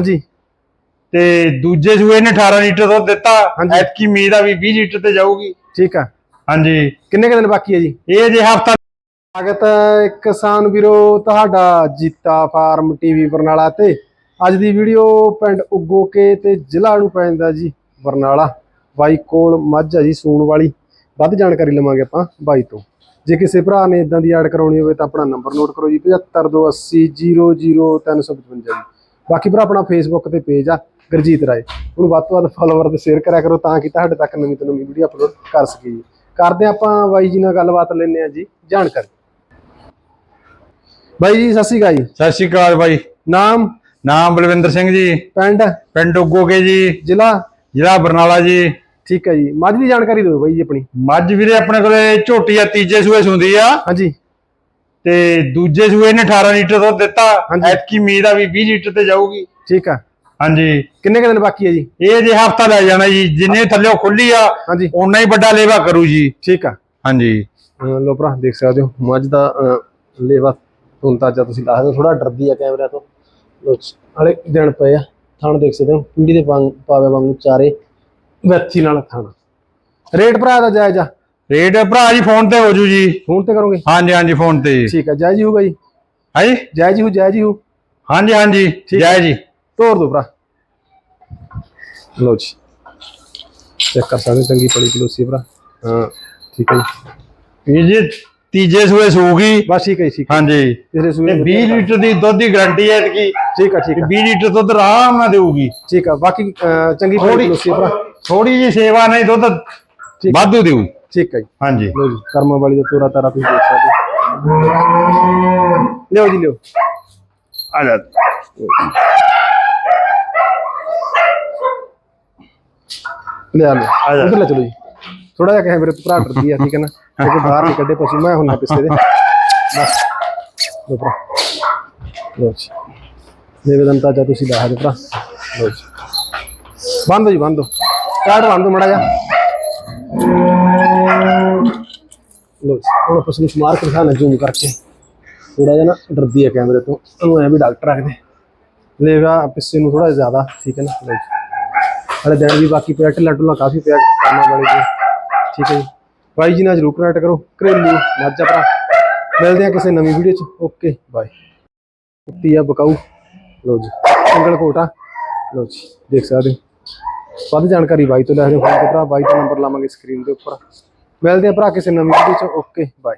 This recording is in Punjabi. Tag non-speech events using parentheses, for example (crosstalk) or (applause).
ਹਾਂਜੀ। ਤੇ ਦੂਜੇ ਸੂਏ ਨੇ 18 ਲੀਟਰ ਦੁੱਧ ਦਿੱਤਾ। ਹਾਂਜੀ। ਐਤਕੀ ਉਮੀਦ ਆ ਵੀ 20 ਲੀਟਰ ਤੇ ਜਾਊਗੀ। ਠੀਕ ਆ। ਹਾਂਜੀ। ਕਿੰਨੇ ਕੁ ਦਿਨ ਬਾਕੀ ਹੈ ਜੀ? ਇਹ ਜੇ ਹਫਤਾ ਸਵਾਗਤ ਹੈ ਕਿਸਾਨ ਵੀਰੋ ਤੁਹਾਡਾ ਜੀਤਾ ਫਾਰਮ ਟੀਵੀ ਬਰਨਾਲਾ ਤੇ। ਅੱਜ ਦੀ ਵੀਡੀਓ ਪਿੰਡ ਉਗੋਕੇ ਤੇ ਜ਼ਿਲ੍ਹਾ ਨੂੰ ਪੈਂਦਾ ਜੀ ਬਰਨਾਲਾ। ਬਾਈ ਕੋਲ ਮੱਝ ਆ ਜੀ ਸੂਣ ਵਾਲੀ। ਵੱਧ ਜਾਣਕਾਰੀ ਲਵਾਂਗੇ ਆਪਾਂ ਬਾਈ ਤੋਂ। ਜੇ ਕਿਸੇ ਭਰਾ ਨੇ ਇਦਾਂ ਦੀ ਐਡ ਕਰਾਉਣੀ ਹੋਵੇ ਤਾਂ ਆਪਣਾ ਨੰਬਰ ਨੋਟ ਕਰੋ ਜੀ 7528000355 ਜੀ। ਬਾਕੀ ਭਰਾ ਆਪਣਾ ਫੇਸਬੁੱਕ ਤੇ ਪੇਜ ਆ ਗੁਰਜੀਤ ਰਾਏ। ਉਹਨੂੰ ਵੱਧ ਤੋਂ ਵੱਧ ਫਾਲੋਵਰ ਤੇ ਸ਼ੇਅਰ ਕਰਿਆ ਕਰੋ ਤਾਂ ਕਿ ਤੁਹਾਡੇ ਤੱਕ ਨਵੀਂ ਤੋਂ ਨਵੀਂ ਵੀਡੀਓ ਅਪਲੋਡ ਕਰ ਸਕੀਏ। ਕਰਦੇ ਆਪਾਂ ਬਾਈ ਜੀ ਨਾਲ ਗੱਲਬਾਤ ਲੈਂਦੇ ਆ ਜੀ ਜਾਣਕਾਰੀ। ਬਾਈ ਜੀ ਸਤਿ ਸ਼੍ਰੀ ਅਕਾਲ ਜੀ। ਸਤਿ ਸ਼੍ਰੀ ਅਕਾਲ ਬਾਈ। ਨਾਮ? ਨਾਮ ਬਲਵਿੰਦਰ ਸਿੰਘ ਜੀ। ਪਿੰਡ? ਪਿੰਡ ਉਗੋਗੇ ਜੀ। ਜ਼ਿਲ੍ਹਾ? ਜ਼ਿਲ੍ਹਾ ਬਰਨਾਲਾ ਜੀ। ਠੀਕ ਹੈ ਜੀ। ਮੱਝ ਦੀ ਜਾਣਕਾਰੀ ਦਿਓ ਬਾਈ ਜੀ ਆਪਣੀ। ਮੱਝ ਵੀਰੇ ਆਪਣੇ ਕੋਲੇ ਝੋਟੀ ਆ ਤੀਜੇ ਸੂਏ ਸੁੰਦੀ ਆ। ਹਾਂਜੀ। ਤੇ ਦੂਜੇ ਸੂਏ ਨੇ 18 ਲੀਟਰ ਦੁੱਧ ਦਿੱਤਾ। ਐਤਕੀ ਉਮੀਦ ਆ ਵੀ 20 ਲੀਟਰ ਤੇ ਜਾਊਗੀ। ਠੀਕ ਆ। ਹਾਂਜੀ। ਕਿੰਨੇ ਕੁ ਦਿਨ ਬਾਕੀ ਹੈ ਜੀ? ਇਹ ਜੇ ਹਫਤਾ ਲੈ ਜਾਣਾ ਜੀ। ਜਿੰਨੇ ਥੱਲੇ ਖੁੱਲੀ ਆ ਹਾਂਜੀ। ਓਨਾ ਹੀ ਵੱਡਾ ਲੇਵਾ ਕਰੂ ਜੀ। ਠੀਕ ਆ। ਹਾਂਜੀ। ਲਓ ਭਰਾ ਦੇਖ ਸਕਦੇ ਹੋ। ਮੱਝ ਦਾ ਲੇਵਾ ਹੁਣ ਤਾਂ ਜਾਂ ਤੁਸੀਂ ਦਿਓ। ਥੋੜਾ ਡਰਦੀ ਆ ਕੈਮਰਾ ਤੋਂ। ਲੋ ਹਲੇ ਦਿਨ ਪਏ ਆ। ਥਣ ਦੇਖ ਸਕਦੇ ਹੋ। ਪੀੜੀ ਦੇ ਪਾਵੇ ਵਾਂਗੂ ਚਾਰੇ ਵੈਥੀ ਨਾਲ ਥਣ। ਰੇਟ ਭਰਾ ਦਾ ਜਾਇਜ਼ ਆ। ਰੇਟ ਭਰਾ ਜੀ ਫੋਨ ਤੇ ਹੋ ਜੂ ਜੀ। ਫੋਨ ਤੇ ਕਰੋਗੇ? ਹਾਂਜੀ ਹਾਂਜੀ ਫੋਨ ਤੇ ਠੀਕ ਹੀ ਹੋਊਗਾ ਜੀ ਹਾਂਜੀ ਜਾਇਜ਼ ਹੀ ਹੋ ਜਾਇਜ਼ ਹੀ ਹੋ ਹਾਂਜੀ ਹਾਂਜੀ ਜੈ ਜੀ। ਤੋਰ ਦੋ ਭਰਾ। ਲੋ ਜੀ। ਚੈੱਕ ਕਰ ਸਕਦੇ ਹੋ, ਚੰਗੀ ਪੜੀ ਕਲੋਸੀ ਭਰਾ। ਹਾਂ। ਠੀਕ ਹੈ ਜੀ। ਇਹ ਜੀ ਤੀਜੇ ਸੂਏ ਸੂਗੀ। ਬਸ ਠੀਕ ਹੈ ਜੀ, ਠੀਕ ਹੈ ਹਾਂਜੀ। ਤੀਸਰੇ ਤੇ ਸੂਏ 20 ਲੀਟਰ ਦੀ ਦੁੱਧ ਦੀ ਗਾਰੰਟੀ ਹੈ ਕਿ ਠੀਕ ਆ ਠੀਕ ਆ। 20 ਲੀਟਰ ਦੁੱਧ ਆਰਾਮ ਨਾਲ ਦੇਊਗੀ। ਠੀਕ ਆ ਬਾਕੀ ਚੰਗੀ ਪੜੀ ਥੋੜੀ ਕਲੋਸੀ ਭਰਾ। ਥੋੜੀ ਜੀ ਸੇਵਾ ਨਹੀਂ ਦੁੱਧ। ਵਾਧੂ ਦੇਊ। ਠੀਕ ਹੈ ਜੀ। ਹਾਂਜੀ। ਲੋ ਜੀ ਕਰਮਾਂ ਵਾਲੀ ਦਾ ਤੋਰਾ ਤਾਰਾ ਤੁਸੀਂ ਦੇਖ ਸਕਦੇ ਹੋ। ਲਿਓ ਜੀ ਲਿਓ। ਆ ਜਾ। ਲਿਆ ਲਓ ਆ ਜਾ। ਉਧਰ ਲੈ ਚਲੋ ਜੀ। ਥੋੜਾ ਜਿਹਾ ਕੈਮਰੇ ਤੋਂ ਭਰਾ ਡਰਦੀ ਆ ਠੀਕ ਹੈ ਨਾ? (laughs) ਕਿਉਂਕਿ ਬਾਹਰ ਨਹੀਂ ਕੱਢੇ ਪਸ਼ੂ ਮੈਂ ਹੁੰਨਾ ਪਿੱਛੇ ਦੇ। (laughs) ਬਸ। ਲੋ ਭਰਾ। ਲੋ ਜੀ। ਨਿਵੇਦਨ ਤਾਂ ਜਾਂ ਤੁਸੀਂ ਦੱਸ ਦਿਓ ਭਰਾ। ਲੋ ਜੀ। ਬੰਦ ਜੀ ਬੰਦ ਕਾਰਡ ਬੰਦ ਮੜਾ ਜਾ ਲੋ ਜੀ, ਹੁਣ ਆਪਾਂ ਨੂੰ ਸਮਾਰ ਕੇ ਦਿਖਾਣਾ ਜ਼ੂਮ ਕਰਕੇ। ਥੋੜਾ ਜਿਹਾ ਨਾ ਡਰਦੀ ਹੈ ਕੈਮਰੇ ਤੋਂ। ਉਹਨੂੰ ਐ ਵੀ ਡਾਕਟਰ ਰੱਖਦੇ ਲੇਵਾ ਪਿੱਛੇ ਨੂੰ ਥੋੜਾ ਜ਼ਿਆਦਾ, ਠੀਕ ਹੈ ਨਾ? ਲਓ ਜੀ। ਹਲੇ ਦਿਨ ਵੀ ਬਾਕੀ ਪਿਆ, ਢਿੱਲਾ ਢੁੱਲਾ ਕਾਫੀ ਪਿਆ ਕੰਮਾਂ ਵਾਲੇ ਜੀ ਠੀਕ ਹੈ ਜੀ। ਬਾਈ ਜੀ ਨਾਲ ਜਰੂਰ ਕਨੈਕਟ ਕਰੋ। ਘਰੇਲੂ ਮਾਝਾ ਭਰਾ। ਮਿਲਦੇ ਆ ਕਿਸੇ ਨਵੀਂ ਵੀਡੀਓ ਚ। ਓਕੇ ਬਾਏ ਕੁੱਤੀ ਆ, ਬਕਾਊ। ਲਓ ਜੀ ਸਿੰਗਲ ਕੋਟਾ ਲਓ ਜੀ, ਦੇਖ ਸਕਦੇ ਹੋ। ਵੱਧ ਜਾਣਕਾਰੀ ਬਾਈ ਤੋਂ ਲੈ ਰਹੇ ਹੋ। ਭਰਾ, ਬਾਈ ਦਾ ਨੰਬਰ ਲਾਵਾਂਗੇ ਸਕਰੀਨ ਦੇ ਉੱਪਰ। ਮਿਲਦੇ ਆ ਭਰਾ ਕਿਸੇ ਨਵੀਂ ਵੀਡੀਓ ਚ। Okay bye